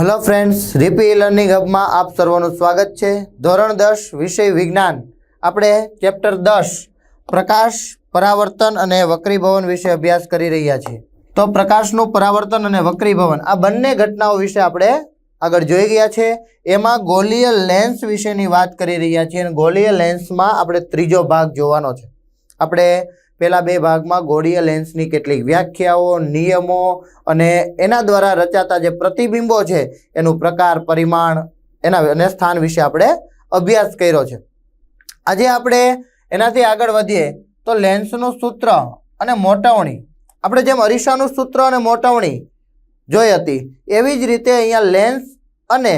Hello friends, રીપી learning હબમાં આપ સર્વનું સ્વાગત છે. ધોરણ દસ, વિષય વિજ્ઞાન. આપણે ચેપ્ટર દસ, પ્રકાશ, પરાવર્તન અને વક્રીભવન વિશે અભ્યાસ કરી રહ્યા છીએ. તો પ્રકાશનું પરાવર્તન અને વક્રીભવન, આ બંને ઘટનાઓ વિશે આપણે આગળ જોઈ ગયા છે. એમાં ગોલીય લેન્સ વિશેની વાત કરી રહ્યા છીએ અને ગોલીય લેન્સમાં આપણે ત્રીજો ભાગ જોવાનો છે. આપણે પહેલા બે ભાગમાં ગોળીય લેન્સની કેટલીક વ્યાખ્યાઓ, નિયમો અને એના દ્વારા રચાતા જે પ્રતિબિંબો છે, એનું પ્રકાર, પરિમાણ, એના અને સ્થાન વિશે આપણે અભ્યાસ કર્યો છે. આજે આપણે એનાથી આગળ વધીએ તો લેન્સનું સૂત્ર અને મોટવણી. આપણે જેમ અરીસાનું સૂત્ર અને મોટવણી જોઈ હતી, એવી જ રીતે અહીંયા લેન્સ અને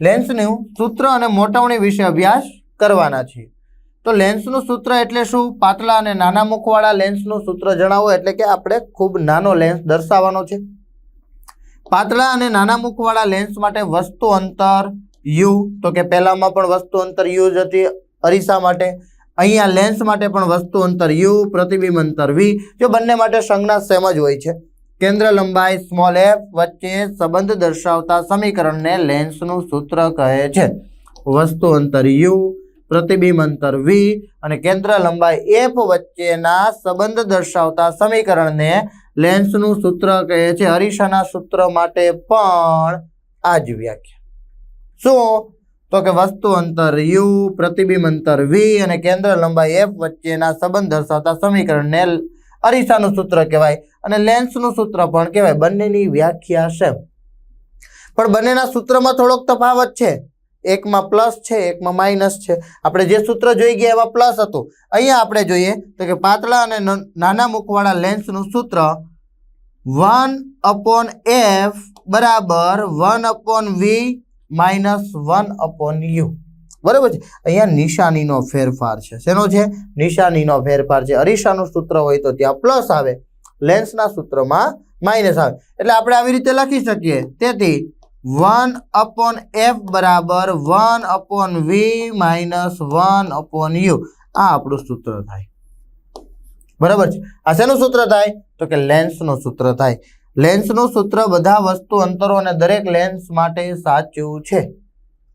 લેન્સનું સૂત્ર અને મોટવણી વિશે અભ્યાસ કરવાના છીએ. તો લેન્સનું સૂત્ર એટલે શું? પાતળા અને નાના મુખવાળા લેન્સનું સૂત્ર જણાવો એટલે કે આપણે ખૂબ નાનો લેન્સ દર્શાવવાનો છે. પાતળા અને નાના મુખવાળા લેન્સ માટે વસ્તુ અંતર યુ તો કે પહેલામાં પણ વસ્તુ અંતર યુ જ હતી અરીસા માટે. અહીંયા લેન્સ માટે પણ વસ્તુ અંતર યુ પ્રતિબિંબ અંતર વી જો બંને માટે સંજ્ઞા સેમ જ હોય છે. કેન્દ્ર લંબાઈ સ્મોલ એફ વચ્ચે સંબંધ દર્શાવતા સમીકરણને લેન્સનું સૂત્ર કહે છે. વસ્તુ અંતર યુ પ્રતિબિંબ અંતર વી અને કેન્દ્ર લંબાઈ એફ વચ્ચેના સંબંધ દર્શાવતા સમીકરણને લેન્સનું સૂત્ર કહે છે, હરીશાના સૂત્ર માટે પણ આ જ વ્યાખ્યા. શું? તો કે વસ્તુ અંતર યુ પ્રતિબિંબ અંતર વી અને કેન્દ્ર લંબાઈ એફ વચ્ચેના સંબંધ દર્શાવતા સમીકરણને અરીસાનું સૂત્ર કહેવાય અને લેન્સનું સૂત્ર પણ કહેવાય. બંનેની વ્યાખ્યા છે. પણ બંનેના સૂત્રમાં થોડોક તફાવત છે. એકમાં પ્લસ છે, એકમાં માઇનસ છે. આપણે જે સૂત્ર જોઈ ગયા એમાં પ્લસ હતું. અહીંયા આપણે જોઈએ તો કે પાતળા અને નાના મુખવાળા લેન્સનું સૂત્ર વન અપોન એફ બરાબર one upon V minus one upon U બરાબર છે? અહીંયા નિશાનીનો ફેરફાર છે. શેનો છે? નિશાનીનો ફેરફાર છે. અરીસાનું સૂત્ર હોય તો ત્યાં પ્લસ આવે. લેન્સના સૂત્રમાં માઇનસ આવે. એટલે આપણે આવી રીતે લખી શકીએ. તેથી વન અપોન એફ બરાબર one upon V minus one upon U. આ આપણું સૂત્ર થાય. બરાબર છે? આ શેનું સૂત્ર થાય? તો કે લેન્સનું સૂત્ર થાય. લેન્સનું સૂત્ર બધા વસ્તુ અંતરો અને દરેક લેન્સ માટે સાચું છે.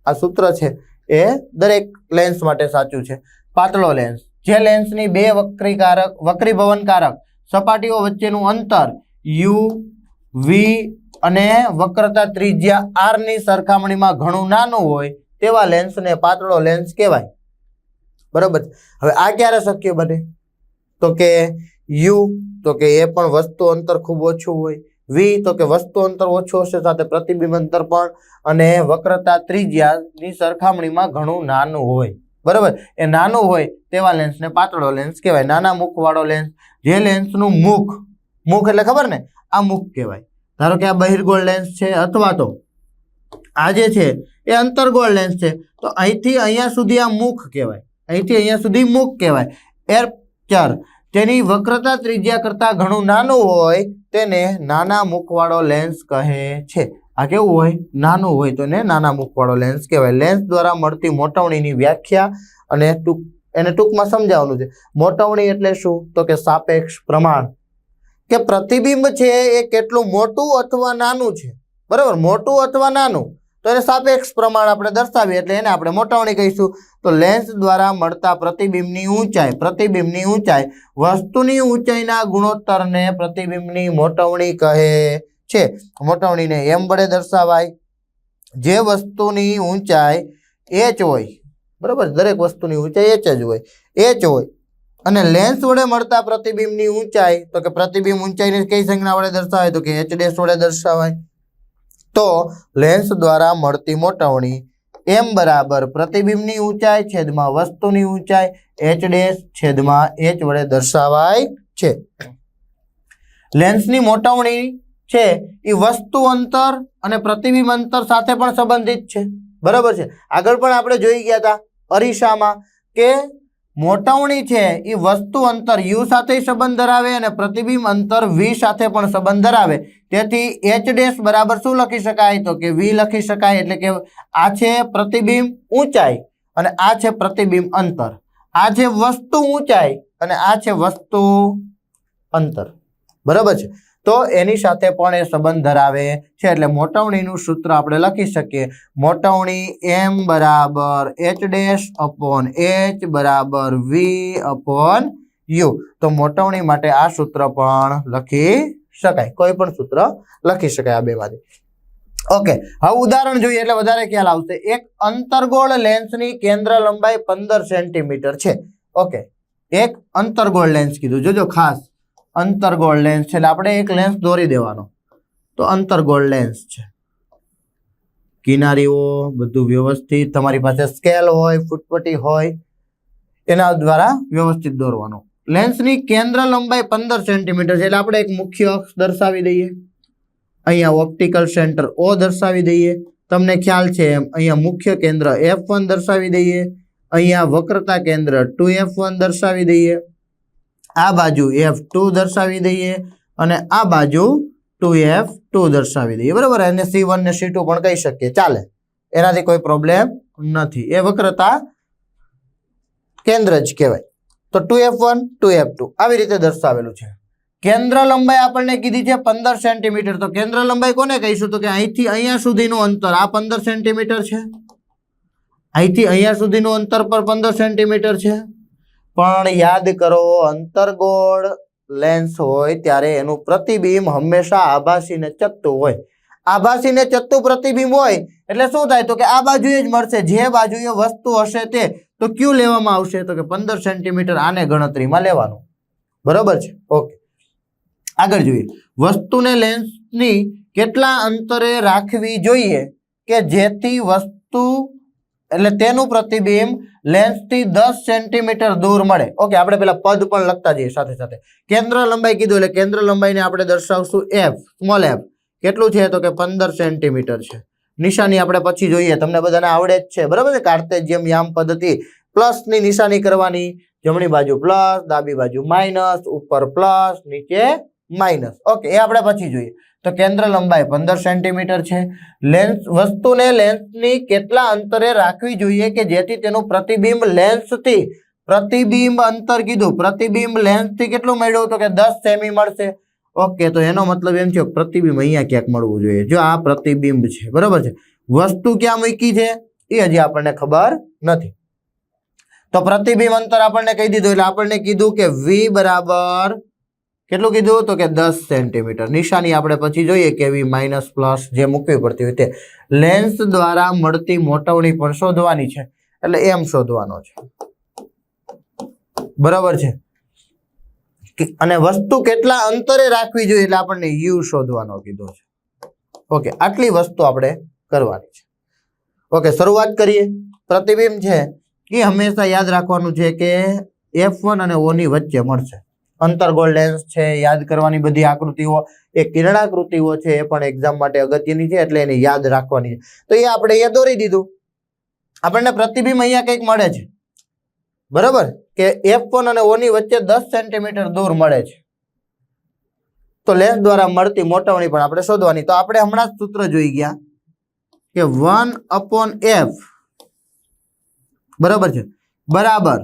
આ સૂત્ર છે એ દરેક લેન્સ માટે સાચું છે. પાતળો લેન્સ. જે લેન્સની બે વક્રીકારક, વક્રીભવનકારક સપાટીઓ વચ્ચેનું અંતર યુ, વી અને વક્રતા ત્રિજ્યા આરની સરખામણીમાં ઘણું નાનું હોય તેવા લેન્સને પાતળો લેન્સ કહેવાય. બરાબર હવે આ ક્યારે શક્ય બને? તો કે યુ તો કે એ પણ વસ્તુ અંતર ખૂબ ઓછું હોય. વી તો કે વસ્તુ અંતર ઓછું હશે સાથે પ્રતિબિંબ અંતર પણ અને વક્રતા ત્રિજ્યાની સરખામણીમાં ઘણું નાનું હોય. બરાબર? એ નાનું હોય તેવા લેન્સને પાતળો લેન્સ કહેવાય. નાના મુખવાળો લેન્સ જે લેન્સનું મુખ મુખ એટલે ખબર ને? આ મુખ કહેવાય. ધારો કે આ બહિર્ગોળ લેન્સ છે અથવા તો આ જે છે એ અંતર્ગોળ લેન્સ છે. તો અહીંથી અહીંયા સુધી આ મુખ કહેવાય. અહીંથી અહીંયા સુધી મુખ કહેવાય. એરચર તેની વક્રતા ત્રિજ્યા કરતાં ઘણું નાનું હોય તેને નાના મુખવાળો લેન્સ કહે છે. આ કેવું હોય? નાનું હોય તો એને નાના મુખવાળો લેન્સ કહેવાય. લેન્સ દ્વારા મળતી મોટવણીની વ્યાખ્યા અને ટૂંક, એને ટૂંકમાં સમજાવવાનું છે. મોટવણી એટલે શું? તો કે સાપેક્ષ પ્રમાણ. કે પ્રતિબિંબ છે એ કેટલું મોટું અથવા નાનું છે? બરાબર? મોટું અથવા નાનું? તો એને સાપેક્ષ પ્રમાણ આપણે દર્શાવીએ, એટલે એને આપણે મોટવણી કહીશું. તો લેન્સ દ્વારા મળતા પ્રતિબિંબની ઊંચાઈ પ્રતિબિંબની ઊંચાઈ, વસ્તુની ઊંચાઈના ગુણોત્તરને પ્રતિબિંબની મોટવણી કહે છે. મોટવણીને એમ વડે દર્શાવાય, જે વસ્તુની ઊંચાઈ એચ હોય. બરાબર? દરેક વસ્તુની ઊંચાઈ એચ જ હોય. એચ હોય. અને લેન્સ વડે મળતા પ્રતિબિંબની ઊંચાઈ, તો કે પ્રતિબિંબ ઊંચાઈને કઈ સંજ્ઞા વડે દર્શાવાય? તો કે એચ ડેશ વડે દર્શાવાય. તો લેન્સ દ્વારા મળતી મોટવણી એમ બરાબર પ્રતિબિંબની ઊંચાઈ છેદમાં વસ્તુની ઊંચાઈ એચ ડેશ છેદમાં એચ વડે દર્શાવાય છે. લેન્સની મોટવણી છે એ વસ્તુ અંતર અને પ્રતિબિંબ અંતર સાથે પણ સંબંધિત છે. બરાબર છે? આગળ પણ આપણે જોઈ ગયા હતા અરીસામાં કે મોટવણી છે એ વસ્તુ અંતર યુ સાથે સંબંધ ધરાવે અને પ્રતિબિંબ અંતર વી સાથે પણ સંબંધ ધરાવે. તેથી એચ ડેશ બરાબર શું લખી શકાય? તો કે વી લખી શકાય, એટલે કે આ છે પ્રતિબિંબ ઊંચાઈ અને આ છે પ્રતિબિંબ અંતર. આ છે વસ્તુ ઊંચાઈ અને આ છે વસ્તુ અંતર. બરાબર છે? તો એની સાથે પણ એ સંબંધ ધરાવે છે. એટલે મોટવણીનું સૂત્ર આપણે લખી શકીએ. મોટવણી એમ બરાબર એચ ડેશ અપોન એચ બરાબર વી અપોન યુ. તો મોટવણી માટે આ સૂત્ર પણ લખી શકાય. કોઈ પણ સૂત્ર લખી શકાય આ બેમાંથી ઓકે. હવે ઉદાહરણ જોઈએ એટલે વધારે ખ્યાલ આવશે. એક અંતર્ગોળ લેન્સની કેન્દ્ર લંબાઈ પંદર સેન્ટીમીટર છે. ઓકે. એક અંતર્ગોળ લેન્સ કીધું. જોજો ખાસ. અંતર્ગોળ લેન્સ છે એટલે આપણે એક લેન્સ દોરી દેવાનો. તો અંતર્ગોળ લેન્સ છે. કિનારીઓ બધું વ્યવસ્થિત, તમારી પાસે સ્કેલ હોય, ફૂટપટ્ટી હોય, એના દ્વારા વ્યવસ્થિત દોરવાનું. લેન્સની કેન્દ્ર લંબાઈ પંદર સેન્ટીમીટર છે એટલે આપણે એક મુખ્ય અક્ષ દર્શાવી દઈએ. અહીંયા ઓપ્ટિકલ સેન્ટર ઓ દર્શાવી દઈએ. તમને ખ્યાલ છે એમ, અહીંયા મુખ્ય કેન્દ્ર એફ દર્શાવી દઈએ. અહીંયા વક્રતા કેન્દ્ર ટુ એફ દર્શાવી દઈએ. આ બાજુ એફ ટુ દર્શાવી દઈએ અને આ બાજુ ટુ એફ ટુ દર્શાવી દઈએ. બરાબર? એને સી વન ને સી ટુ પણ કહી શકીએ. ચાલે. એનાથી કોઈ પ્રોબ્લેમ નથી. એ વક્રતા કેન્દ્ર જ કહેવાય. તો two F one two F two આવી રીતે દર્શાવેલું છે. કેન્દ્ર લંબાઈ આપણને કીધી છે પંદર સેન્ટીમીટર. તો કેન્દ્ર લંબાઈ કોને કહીશું? તો કે અહીંથી અહીંયા સુધીનું અંતર. આ પંદર સેન્ટીમીટર છે. અહીંથી અહીંયા સુધીનું અંતર પર પંદર સેન્ટીમીટર છે. પણ યાદ કરો, અંતર્ગોળ લેન્સ હોય ત્યારે એનું પ્રતિબિંબ હંમેશા આભાસી ને ચત્તું હોય. આભાસી ને ચત્તું પ્રતિબિંબ હોય એટલે શું થાય તો કે આ બાજુએ જ મળશે, જે બાજુએ વસ્તુ હશે તે, તો ક્યુ લેવામાં આવશે? તો કે પંદર સેન્ટીમીટર આને ગણતરીમાં લેવાનું. બરોબર છે? ઓકે. આગળ જોઈએ. વસ્તુને લેન્સની કેટલા અંતરે રાખવી જોઈએ કે જેથી વસ્તુ એટલે તેનું પ્રતિબિંબ લેન્સથી દસ સેન્ટીમીટર દૂર મળે. ઓકે આપણે પેલા પદ પણ લખતા જઈએ સાથે સાથે. કેન્દ્ર લંબાઈ કીધું એટલે કેન્દ્ર લંબાઈને આપણે દર્શાવશું એફ સ્મોલ એફ કેટલું છે તો કે પંદર સેન્ટીમીટર છે. નિશાની આપણે પછી જોઈએ. તમને બધાને આવડે જ છે. બરાબર છે? કાર્તેજ્યમ યામ પદ્ધતિ. પ્લસની નિશાની કરવાની. જમણી બાજુ પ્લસ ડાબી બાજુ માઇનસ ઉપર પ્લસ નીચે માઇનસ ઓકે એ આપણે પછી જોઈએ. તો કેન્દ્ર લંબાઈ પંદર સેન્ટીમીટર છે. લેન્સ વસ્તુને લેન્સની કેટલા અંતરે રાખવી જોઈએ કે જેથી તેનું પ્રતિબિંબ લેન્સથી પ્રતિબિંબ અંતર કીધું, પ્રતિબિંબ લેન્સથી કેટલું મેળવ્યું તો કે દસ સેમી મળશે. ઓકે તો એનો મતલબ એમ છે પ્રતિબિંબ અહીંયા ક્યાંક મળવું જોઈએ. જો આ પ્રતિબિંબ છે, બરાબર છે. વસ્તુ ક્યાં મૂકી છે? એ હજી આપણને ખબર નથી. તો પ્રતિબિંબ અંતર આપણને કહી દીધું, એટલે આપણને કીધું કે વી બરાબર કેટલું કીધું તો કે દસ સેન્ટીમીટર? નિશાની આપણે પછી જોઈએ કેવી માઇનસ પ્લસ જે મૂકવી પડતી હોય તે. લેન્સ દ્વારા મળતી મોટવણી પણ શોધવાની છે. એટલે એમ શોધવાનો છે. બરાબર છે? અને વસ્તુ કેટલા અંતરે રાખવી જોઈએ એટલે આપણને યુ શોધવાનો કીધો છે. ઓકે આટલી વસ્તુ આપણે કરવાની છે. ઓકે શરૂઆત કરીએ. પ્રતિબિંબ છે. એ હંમેશા યાદ રાખવાનું છે કે એફ વન અને ઓની વચ્ચે મળશે. અંતર્ગોળ લેન્સ છે, યાદ કરવાની બધી આકૃતિઓ, એ કિરણાકૃતિઓ છે એ પણ એક્ઝામ માટે અગત્યની છે એટલે એને યાદ રાખવાની છે. તો એ આપણે અહીંયા દોરી દીધું. આપણને પ્રતિબિંબ અહીંયા કંઈક મળે છે. બરાબર? કે એફ વન અને ઓની વચ્ચે દસ સેન્ટીમીટર દૂર મળે છે. તો લેન્સ દ્વારા મળતી મોટવણી પણ આપણે શોધવાની. તો આપણે હમણાં જ સૂત્ર જોઈ ગયા કે વન અપોન એફ બરાબર છે. બરાબર.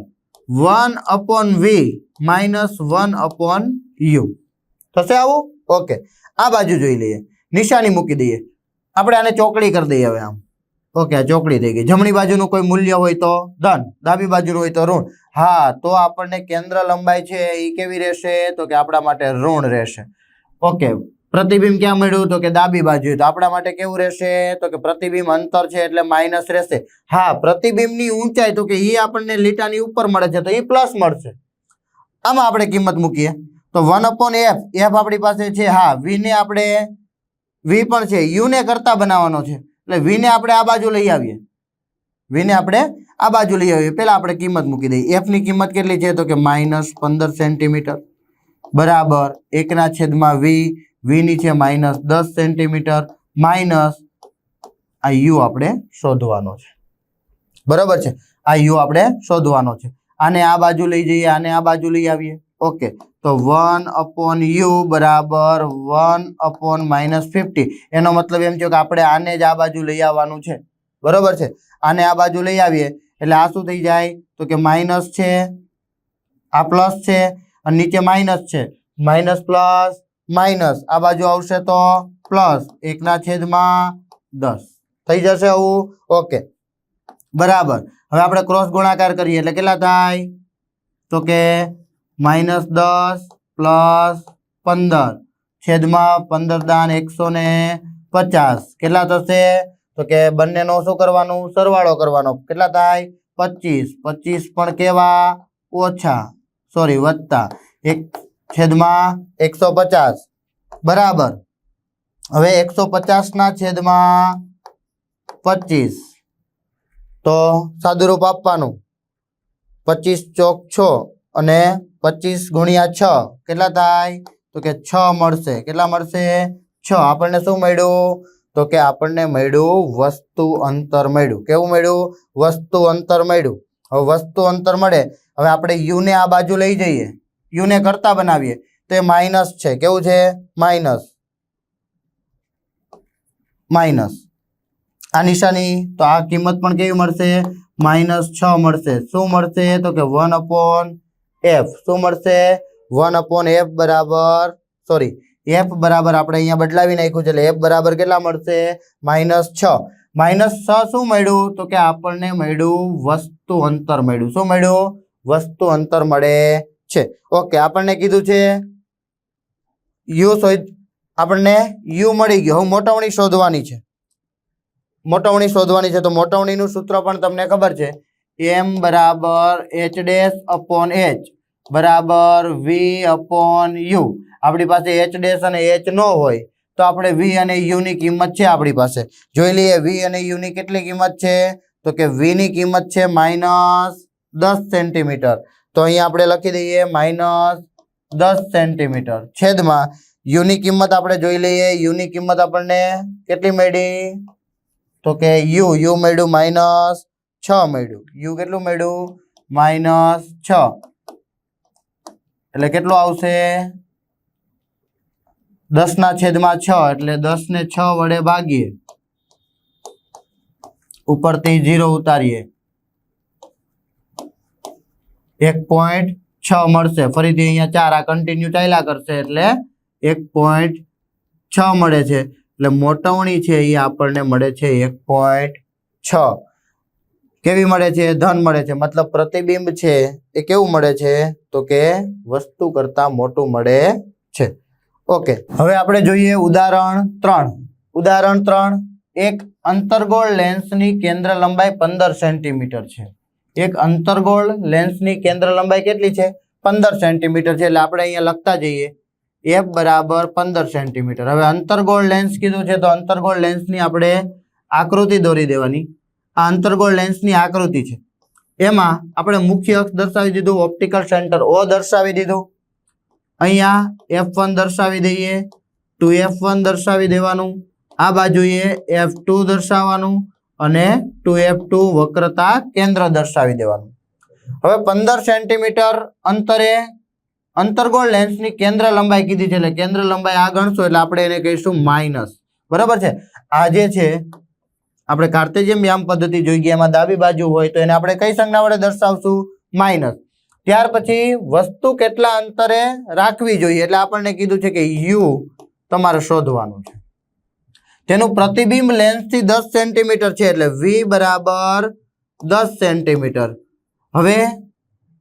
One upon V minus one upon U થશે આવું? ઓકે આ બાજુ જોઈ લઈએ. નિશાની મૂકી દઈએ. આપણે આને ચોકડી કરી દઈએ હવે આમ. ઓકે આ ચોકડી થઈ ગઈ. જમણી બાજુનું કોઈ મૂલ્ય હોય તો ધન ડાબી બાજુનું હોય તો ઋણ. હા, તો આપણને કેન્દ્ર લંબાઈ છે, એ કેવી રહેશે? તો કે આપણા માટે ઋણ રહેશે. ઓકે પ્રતિબિંબ ક્યાં મળ્યું? તો કે ડાબી બાજુ. તો આપણા માટે કેવું રહેશે? તો કે પ્રતિબિંબ અંતર છે, એટલે માઇનસ રહેશે. હા, પ્રતિબિંબની ઊંચાઈ તો કે એ આપણને લીટાની ઉપર મળે છે, તો એ પ્લસ મળશે. આમાં આપણે કિંમત મૂકીએ. તો વન અપોન એફ એફ આપણી પાસે છે, હા વીને આપણે વી પણ છે યુને કરતા બનાવવાનો છે. એટલે વીને આપણે આ બાજુ લઈ આવીએ. વીને આપણે આ બાજુ લઈ આવીએ. પહેલાં આપણે કિંમત મૂકી દઈએ. એફની કિંમત કેટલી છે? તો કે માઇનસ પંદર સેન્ટીમીટર બરાબર. એકના છેદમાં વી વીની છે માઇનસ દસ સેન્ટીમીટર માઇનસ આ યુ આપણે શોધવાનો છે. બરાબર છે? આ યુ આપણે શોધવાનો છે. આને આ બાજુ લઈ જઈએ, આને આ બાજુ લઈ આવીએ. ઓકે તો વન અપોન યુ બરાબર વન અપોન માઇનસ ફિફ્ટી એનો મતલબ એમ છે કે આપણે આને જ આ બાજુ લઈ આવવાનું છે. બરોબર છે? આને આ બાજુ લઈ આવીએ, એટલે આ શું થઈ જાય? તો કે માઇનસ છે, આ પ્લસ છે, અને નીચે માઇનસ છે. માઇનસ પ્લસ માઇનસ આ બાજુ આવશે તો પ્લસ એકના છેદમાં દસ. થઈ જશે આવું? ઓકે બરાબર. હવે આપણે ક્રોસ ગુણાકાર કરીએ. એટલે કેટલા થાય? તો કે માઇનસ દસ પ્લસ પંદર. છેદમાં પંદર દાન એકસો ને પચાસ. કેટલા થશે? તો કે બંનેનો શું કરવાનું? સરવાળો કરવાનો. કેટલા થાય? પચીસ. પચીસ પણ કેવા? ઓછા. સોરી વત્તા એક છેદમાં એકસો પચાસ. બરાબર. હવે એકસો પચાસના છેદમાં પચીસ. તો સાદુરૂપ આપવાનું. પચીસ ચોક છ અને પચીસ ગુણ્યા છ. કેટલા થાય? તો કે છ મળશે. કેટલા મળશે? છ. આપણને શું મળ્યું? તો કે આપણને મળ્યું વસ્તુ અંતર મળ્યું. કેવું મળ્યું? વસ્તુ અંતર મળ્યું. હવે વસ્તુ અંતર મળે. હવે આપણે યુને આ બાજુ લઈ જઈએ. યુને કરતા બનાવીએ. તો એ માઇનસ છે. કેવું છે? માઇનસ. માઇનસ. આ નિશાની, તો આ કિંમત પણ કેવી મળશે? માઇનસ છ મળશે. શું મળશે? તો કે વન અપોન એફ. શું મળશે? વન અપોન એફ બરાબર, સોરી, એફ બરાબર આપણે અહીંયા બદલાવી નાખ્યું છે, એટલે એફ બરાબર કેટલા મળશે? માઇનસ છ. માઇનસ છ શું મળ્યું? તો કે આપણને મળ્યું વસ્તુ અંતર મળ્યું. શું મળ્યું? વસ્તુ અંતર મળે છે. ઓકે, આપણને કીધું છે યુ શોધ, આપણને યુ મળી ગયો. હું મોટવણી શોધવાની છે. મોટવણી શોધવાની છે. તો મોટવણીનું સૂત્ર પણ તમને ખબર છે. એમ બરાબર એચ ડેશ અપોન એચ બરાબર વી અપોન યુ આપણી પાસે એચ ડેશ અને એચ ન હોય તો આપણે વી અને યુની કિંમત છે આપણી પાસે. જોઈ લઈએ વી અને યુની કેટલી કિંમત છે? તો કે વીની કિંમત છે માઇનસ દસ સેન્ટીમીટર. તો અહીંયા આપણે લખી દઈએ માઇનસ દસ સેન્ટીમીટર. છેદમાં યુની કિંમત આપણે જોઈ લઈએ. યુની કિંમત આપણને કેટલી મળી? તો કે યુ યુ મળ્યું માઇનસ છ મળ્યું. યુ કેટલું મળ્યું? માઇનસ છ. એટલે કેટલું આવશે? દસ ના છેદમાં છ, એટલે દસ ને છ વડે ભાગીએ. ઉપરથી જીરો ઉતારીએ. એક પોઈન્ટ છ મળશે. ફરીથી અહીંયા ચાર આ કન્ટિન્યુ ચાલ્યા કરશે એટલે એક પોઈન્ટ છ મળે છે. એટલે મોટવણી છે એ આપણને મળે છે એક પોઈન્ટ છ. કેવી મળે છે? ધન મળે છે. મતલબ પ્રતિબિંબ છે એ કેવું મળે છે? તો કે વસ્તુ કરતા મોટું મળે છે. ઓકે. હવે આપણે જોઈએ ઉદાહરણ ત્રણ. ઉદાહરણ ત્રણ. એક અંતર્ગોળ લેન્સની કેન્દ્ર લંબાઈ પંદર સેન્ટીમીટર છે. એક અંતર્ગોળ લેન્સની કેન્દ્ર લંબાઈ કેટલી છે? પંદર સેન્ટીમીટર છે. એટલે આપણે અહીંયા લખતા જઈએ. એફ બરાબર પંદર સેન્ટીમીટર. હવે અંતરગોળ લેન્સ કીધું છે તો અંતરગોળ લેન્સની આપણે આકૃતિ દોરી દેવાની. આ અંતરગોળ લેન્સની આકૃતિ છે. એમાં આપણે મુખ્ય અક્ષ દર્શાવી દીધું ઓપ્ટિકલ સેન્ટર ઓ દર્શાવી દીધું. અહીંયા એફ દર્શાવી દઈએ ટુ એફ દર્શાવી દેવાનું. આ બાજુએ એફ દર્શાવવાનું અને ટુ એફ વક્રતા કેન્દ્ર દર્શાવી દેવાનું. હવે પંદર સેન્ટીમીટર અંતરે અંતર્ગોળ લેન્સની કેન્દ્ર લંબાઈ કીધી છે એટલે કેન્દ્ર લંબાઈ આ ગણશો એટલે આપણે એને કહીશું માઇનસ બરાબર છે? આ જે છે, આપણે કાર્તેજિયમ યામ પદ્ધતિ જોઈ ગયા, એમાં ડાબી બાજુ હોય તો એને આપણે કઈ સંજ્ઞા વડે દર્શાવશું? માઇનસ ત્યાર પછી વસ્તુ કેટલા અંતરે રાખવી જોઈએ? એટલે આપણને કીધું છે કે યુ તમારે શોધવાનું છે. તેનું પ્રતિબિંબ લેન્સથી દસ સેન્ટીમીટર છે એટલે વી બરાબર દસ સેન્ટીમીટર હવે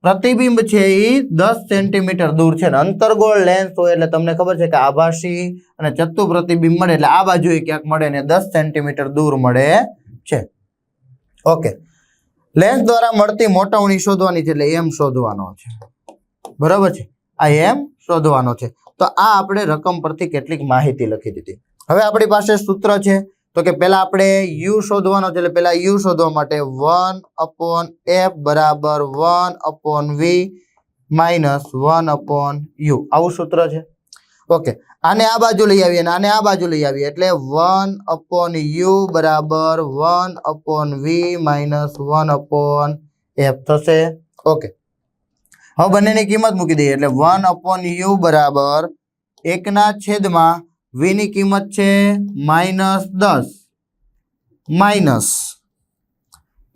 પ્રતિબિંબ છે એ દસ સેન્ટીમીટર દૂર છે ને અંતર્ગોળ લેન્સ હોય એટલે તમને ખબર છે કે આભાસી અને ચત્તુ પ્રતિબિંબ મળે એટલે આ બાજુએ ક્યાંક મળે ને દસ સેન્ટીમીટર દૂર મળે છે. ઓકે. લેન્સ દ્વારા મળતી મોટવણી શોધવાની છે એટલે એમ શોધવાનો છે. બરાબર છે? આ એમ શોધવાનો છે. તો આ આપણે રકમ પરથી કેટલીક માહિતી લખી દીધી. હવે આપણી પાસે સૂત્ર છે તો કે પહેલાં આપણે યુ શોધવાનો છે એટલે પહેલાં યુ શોધવા માટે વન અપોન એફ બરાબર one upon V minus one upon U આવું સૂત્ર છે? ઓકે આને આ બાજુ લઈ આવીએ અને આને આ બાજુ લઈ આવીએ એટલે વન અપોન યુ બરાબર one upon V minus one upon F થશે. ઓકે હવે બંનેની કિંમત મૂકી દઈએ એટલે વન અપોન યુ બરાબર એકના છેદમાં v ની કિંમત છે માઇનસ દસ. માઇનસ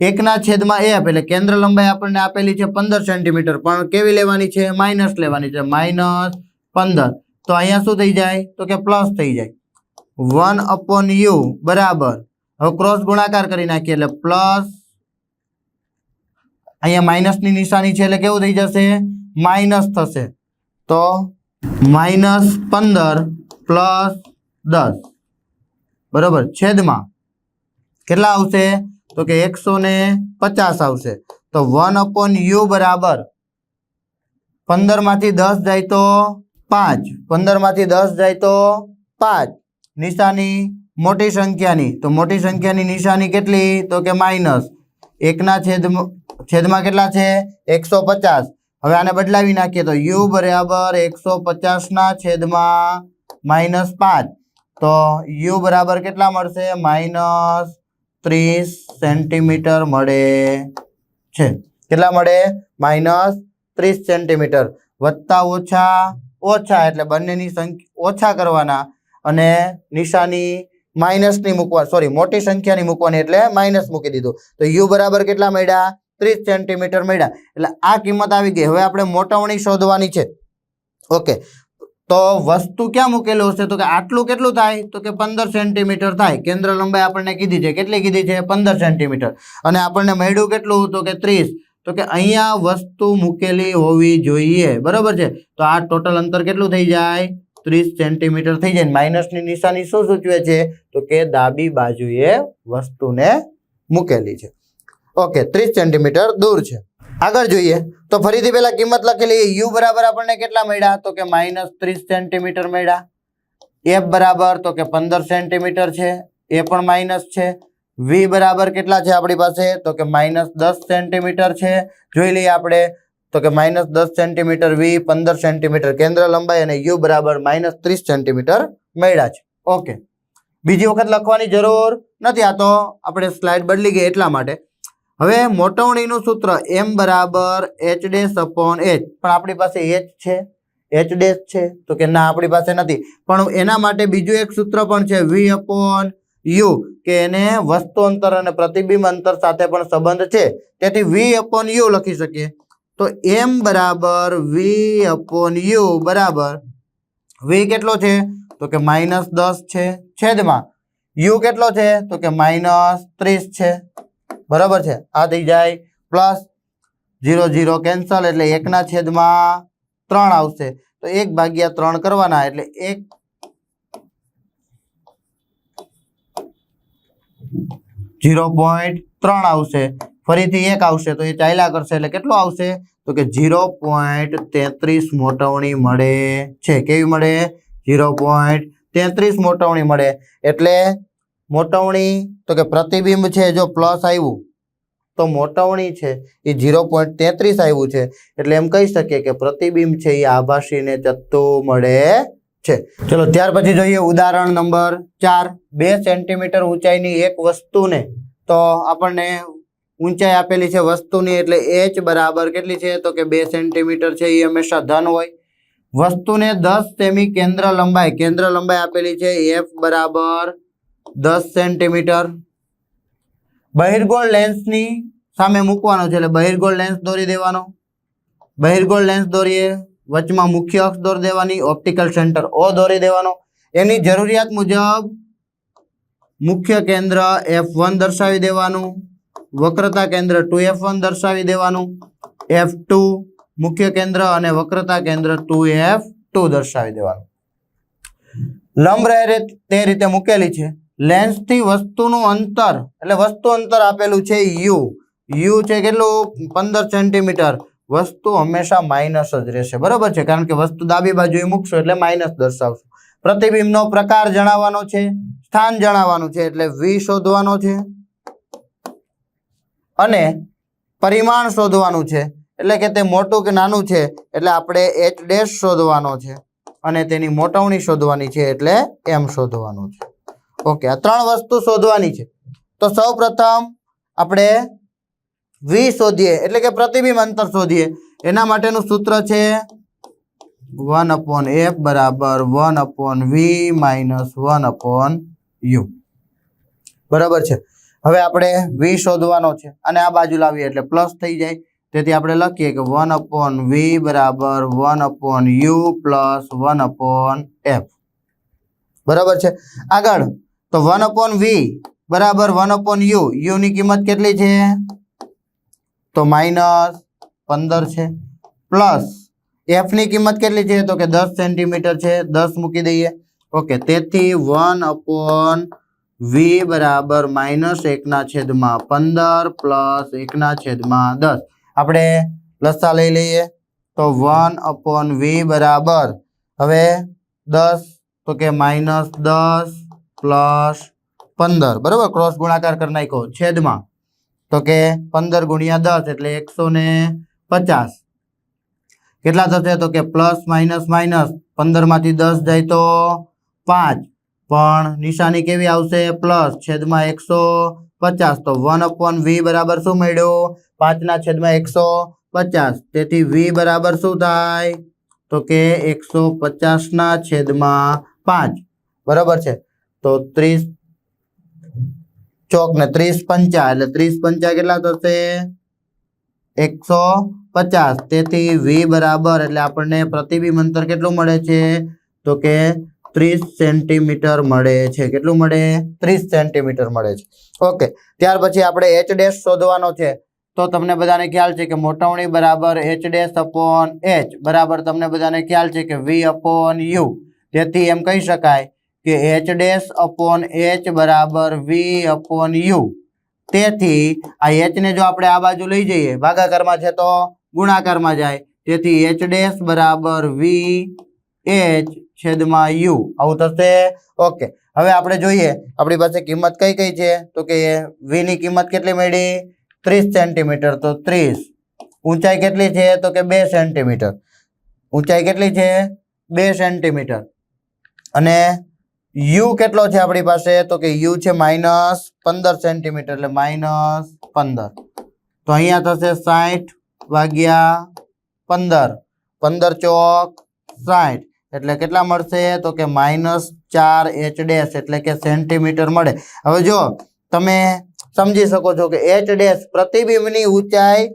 એકના છેદમાં એફ એટલે કેન્દ્ર લંબાઈ આપણને આપેલી છે પંદર સેન્ટીમીટર. પણ કેવી લેવાની છે? માઇનસ લેવાની છે. માઇનસ પંદર. તો અહીંયા શું થઈ જાય? તો કે પ્લસ થઈ જાય. One upon U. બરાબર. હવે ક્રોસ ગુણાકાર કરી નાખીએ એટલે પ્લસ. અહીંયા માઇનસની નિશાની છે એટલે કેવું થઈ જશે? માઇનસ થશે. તો માઇનસ પંદર પ્લસ દસ. બરાબર? છેદમાં. કેટલા આવશે? તો કે એકસો ને પચાસ આવશે. તો વન અપોન યુ બરાબર પંદરમાંથી દસ જાય તો પાંચ. પંદરમાંથી દસ જાય તો પાંચ. નિશાની મોટી સંખ્યાની. તો મોટી સંખ્યાની નિશાની કેટલી? તો કે માઇનસ. એકના છેદમાં છેદમાં કેટલા છે? એકસો પચાસ. હવે આને બદલાવી નાખીએ તો યુ બરાબર એકસો પચાસના છેદમાં માઇનસ પાંચ. તો યુ બરાબર કેટલા મળશે? માઇનસ ત્રીસ સેન્ટીમીટર મળે છે. કેટલા મળે? માઇનસ ત્રીસ સેન્ટીમીટર. વત્તા ઓછા ઓછા એટલે બંનેની સંખ્યા ઓછા કરવાના અને નિશાની માઇનસની મૂકવા, સોરી, મોટી સંખ્યાની મૂકવાની એટલે માઇનસ મૂકી દીધું. તો યુ બરાબર કેટલા મળ્યા? ત્રીસ સેન્ટીમીટર મળ્યા. એટલે આ કિંમત આવી ગઈ. હવે આપણે મોટવણી શોધવાની છે. ઓકે. તો વસ્તુ ક્યાં મૂકેલું હશે? તો કે આટલું કેટલું થાય? તો કે પંદર સેન્ટીમીટર થાય. કેન્દ્ર લંબાઈ આપણને કીધી છે. કેટલી કીધી છે? પંદર સેન્ટીમીટર. અને આપણને મળ્યું કેટલું? તો કે ત્રીસ. તો કે અહીંયા વસ્તુ મૂકેલી હોવી જોઈએ. બરાબર છે? તો આ ટોટલ અંતર કેટલું થઈ જાય? ત્રીસ સેન્ટીમીટર થઈ જાય. માઇનસની નિશાની શું સૂચવે છે? તો કે ડાબી બાજુએ વસ્તુને મૂકેલી છે. ઓકે, ત્રીસ સેન્ટીમીટર દૂર છે. આગળ જોઈએ તો ફરીથી પેલા કિંમત લખેલી યુ બરાબર આપણને કેટલા મળ્યા? તો કે માઇનસ ત્રીસ સેન્ટીમીટર મળ્યા. એફ બરાબર તો કે પંદર સેન્ટીમીટર છે. એ પણ માઇનસ છે. વી બરાબર કેટલા છે આપણી પાસે? તો કે માઇનસ દસ સેન્ટીમીટર છે. જોઈ લઈએ આપણે. તો કે માઇનસ દસ સેન્ટીમીટર વી પંદર સેન્ટીમીટર કેન્દ્ર લંબાઈ અને યુ બરાબર માઇનસ ત્રીસ સેન્ટીમીટર મળ્યા છે. ઓકે બીજી વખત લખવાની જરૂર નથી. આ તો આપણે સ્લાઇડ બદલી ગઈ એટલા માટે. હવે મોટવણીનું સૂત્ર એમ બરાબર એચ ડેશ અપોન એચ. પણ આપણી પાસે એચ છે? એચ ડેશ છે? તો કે ના, આપણી પાસે નથી. પણ એના માટે બીજું એક સૂત્ર પણ છે વી અપોન યુ, કે એને વસ્તુ અંતર અને પ્રતિબિંબ અંતર સાથે પણ સંબંધ છે. તેથી વી અપોન યુ લખી શકીએ. તો એમ બરાબર વી અપોન યુ બરાબર વી કેટલો છે? તો કે માઇનસ દસ છે. છેદમાં યુ કેટલો છે? તો કે માઇનસ ત્રીસ છે. બરાબર છે? આ થઈ જાય પ્લસ જીરો જીરો કેન્સલ એટલે એકના છેદમાં ત્રણ આવશે. તો એક ભાગ્યા ત્રણ કરવાના એટલે એક જીરો પોઈન્ટ ત્રણ આવશે. ફરીથી એક આવશે તો એ ચાલ્યા કરશે એટલે કેટલો આવશે? તો કે જીરો પોઈન્ટ તેત્રીસ મોટવણી મળે છે. કેવી મળે? જીરો પોઈન્ટ તેત્રીસ મોટવણી મળે. એટલે મોટવણી, તો કે પ્રતિબિંબ છે જો પ્લસ આવ્યું, તો મોટવણી છે, એ જીરો પોઈન્ટ તેત્રીસ આવ્યું છે. એટલે એમ કહી શકીએ કે પ્રતિબિંબ છે એ આભાસીને જતું મળે છે. ચલો, ત્યાર પછી જોઈએ ઉદાહરણ નંબર ચાર. બે સેન્ટીમીટર ઊંચાઈની એક વસ્તુને, તો આપણને ઊંચાઈ આપેલી છે વસ્તુની એટલે એચ બરાબર કેટલી છે? તો કે બે સેન્ટીમીટર છે એ હંમેશા ધન હોય. વસ્તુને દસ સેમી કેન્દ્ર લંબાઈ કેન્દ્ર લંબાઈ આપેલી છે એફ બરાબર દસ સેન્ટીમીટર બહિર્ગોળ લેન્સની સામે મૂકવાનો છે એટલે બહિર્ગોળ લેન્સ દોરી દેવાનો. બહિર્ગોળ લેન્સ દોરીએ, વચમાં મુખ્ય અક્ષ દોરી દેવાની ઓપ્ટિકલ સેન્ટર ઓ દોરી દેવાનો. એની જરૂરિયાત મુજબ મુખ્ય કેન્દ્ર એફ વન દર્શાવી દેવાનું, વક્રતા કેન્દ્ર ટુ એફ વન દર્શાવી દેવાનું એફ ટુ મુખ્ય કેન્દ્ર અને વક્રતા કેન્દ્ર ટુ એફ ટુ દર્શાવી દેવાનું. લંબ રહે તે રીતે મૂકેલી છે. લેન્સથી વસ્તુનું અંતર, એટલે વસ્તુ અંતર આપેલું છે યુ યુ છે કેટલું? પંદર સેન્ટીમીટર વસ્તુ હંમેશા માઇનસ જ રહેશે. બરાબર છે? કારણ કે વસ્તુ ડાબી બાજુએ મૂકશો એટલે માઇનસ દર્શાવશો. પ્રતિબિંબનો પ્રકાર જણાવવાનો છે. સ્થાન જણાવવાનું છે, એટલે વી શોધવાનો છે. અને પરિમાણ શોધવાનું છે. એટલે કે તે મોટું કે નાનું છે, એટલે આપણે એચ ડેશ શોધવાનો છે. અને તેની મોટવણી શોધવાની છે, એટલે એમ શોધવાનું છે. ઓકે, આ ત્રણ વસ્તુ શોધવાની છે. તો સૌ આપણે વી શોધીએ, એટલે કે પ્રતિબિંબ અંતર શોધીએ. એના માટેનું સૂત્ર છે વન અપોન એફ બરાબર one upon V minus one upon U. બરાબર છે? હવે આપણે વી શોધવાનો છે, અને આ બાજુ લાવીએ, એટલે પ્લસ થઈ જાય. તેથી આપણે લખીએ કે વન અપોન વી બરાબર one upon U plus one upon F. બરાબર છે? આગળ તો વન અપોન વી બરાબર વન અપોન યુ યુની કિંમત કેટલી છે? તો માઇનસ પંદર છે. પ્લસ એફની કિંમત કેટલી છે? તો કે દસ સેન્ટીમીટર છે. દસ મૂકી દઈએ. ઓકે, તેથી વન અપોન વી બરાબર માઇનસ એકના છેદમાં પંદર પ્લસ એકના છેદમાં દસ. આપણે લસા લઈ લઈએ. તો વન અપોન વી બરાબર. હવે દસ, તો કે માઇનસ દસ પ્લસ પંદર. બરાબર? ક્રોસ ગુણાકાર કરી નાખ્યો. છેદમાં. તો કે પંદર ગુણ્યા દસ એટલે એકસો ને પચાસ. કેટલા થશે? તો કે પ્લસ માઇનસ માઇનસ પંદરમાંથી દસ જાય તો પાંચ. પણ નિશાની કેવી આવશે? પ્લસ છેદમાં એકસો પચાસ. તો વન અપોન વી બરાબર શું મળ્યું? પાંચના છેદમાં એકસો પચાસ. તેથી વી બરાબર શું થાય? તો કે એકસો પચાસના છેદમાં પાંચ. બરાબર છે. તો ત્રીસ ચોક ને ત્રીસ પંચા, એટલે ત્રીસ પંચા કેટલા થશે? એકસો પચાસ. તેથી વી બરાબર, એટલે આપણને પ્રતિબિંબ અંતર કેટલું મળે છે? તો કે ત્રીસ સેન્ટીમીટર મળે છે. કેટલું મળે? ત્રીસ સેન્ટીમીટર મળે છે. ઓકે, ત્યાર પછી આપણે એચ ડેશ શોધવાનો છે. તો તમને બધાને ખ્યાલ છે કે મોટવણી બરાબર એચ ડેશ અપોન એચ બરાબર, તમને બધાને ખ્યાલ છે કે વી અપોન યુ તેથી એમ કહી શકાય કે એચ ડેશ અપોન એચ બરાબર વી અપોન યુ તેથી આ એચ ને જો આપણે આ બાજુ લઈ જઈએ, ભાગાકારમાં છે તો ગુણાકારમાં જાય. તેથી એચ ડેશ બરાબર વી એચ છેદમાં યુ આવું થશે? ઓકે. હવે આપણે જોઈએ, આપણી પાસે કિંમત કઈ કઈ છે? તો કે વી ની કિંમત કેટલી મળી? ત્રીસ સેન્ટીમીટર. તો ત્રીસ. ઊંચાઈ કેટલી છે? તો કે બે સેન્ટીમીટર. ઊંચાઈ કેટલી છે? બે સેન્ટીમીટર. અને યુ કેટલો છે આપણી પાસે? તો કે યુ છે માઇનસ પંદર સેન્ટીમીટર, એટલે માઇનસ પંદર. તો અહીંયા થશે સાઠ વાગ્યા પંદર. પંદર ચોક સાઠ એટલે કેટલા મળશે? તો કે માઇનસ ચાર એચ ડેશ, એટલે કે સેન્ટીમીટર મળે. હવે જો તમે સમજી શકો છો કે એચ ડેશ પ્રતિબિંબની ઊંચાઈ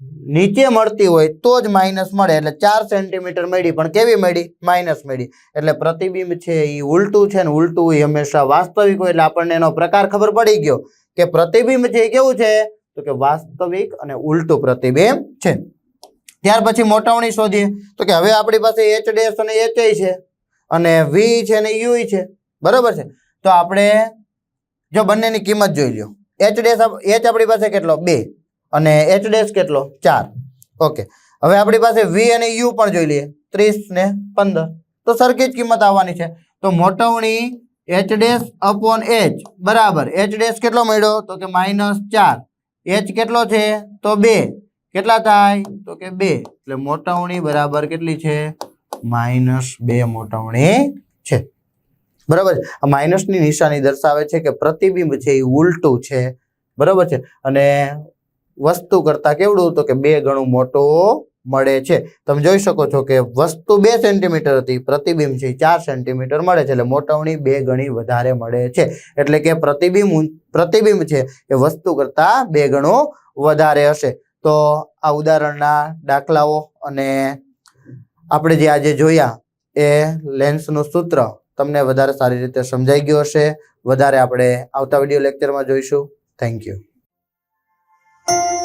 નીચે મળતી હોય તો જ માઇનસ મળે. એટલે ચાર સેન્ટીમીટર મળી, પણ કેવી મળી? માઇનસ મળી. એટલે પ્રતિબિંબ છે એ ઉલટું છે ને ઉલટું એ હંમેશા વાસ્તવિક હોય એટલે આપણને એનો પ્રકાર ખબર પડી ગયો કે પ્રતિબિંબ છે એ કેવું છે? તો કે વાસ્તવિક અને ઉલટું પ્રતિબિંબ છે. ત્યાર પછી મોટાવણી શોધીએ. તો કે હવે આપણી પાસે એચ ડેસ અને એચ છે અને વી છે અને યુ છે. બરાબર છે? તો આપણે જો બંનેની કિંમત જોઈ લો એચ ડેસ એચ આપણી પાસે કેટલો? બે. અને એચ ડેશ કેટલો? ચાર. ઓકે હવે આપણી પાસે વી અને યુ પણ જોઈ લઈએ. ત્રીસ ને પંદર. તો સરખી જ કિંમત આવવાની છે. તો મોટવણી એચ ડેશ અપોન એચ બરાબર. એચ ડેશ કેટલો મળ્યો? તો કે માઇનસ ચાર. એચ કેટલો છે? તો બે. કેટલા થાય? તો કે બે. એટલે મોટવણી બરાબર કેટલી છે? માઇનસ બે મોટવણી છે. બરાબર આ માઇનસની નિશાની દર્શાવે છે કે પ્રતિબિંબ છે એ ઉલટું છે. બરાબર છે? અને વસ્તુ કરતા કેવડું તો કે બે ગણું મોટો મળે છે. તમે જોઈ શકો છો કે વસ્તુ બે સેન્ટીમીટર હતી, પ્રતિબિંબ છે ચાર સેન્ટીમીટર મળે છે, એટલે મોટવણી બે ગણી વધારે મળે છે. એટલે કે પ્રતિબિંબ પ્રતિબિંબ છે એ વસ્તુ કરતા બે ગણું વધારે હશે. તો આ ઉદાહરણના દાખલાઓ અને આપણે જે આજે જોયા એ લેન્સનું સૂત્ર તમને વધારે સારી રીતે સમજાઈ ગયું હશે. વધારે આપણે આવતા વીડિયો લેક્ચરમાં જોઈશું. Thank you Thank you.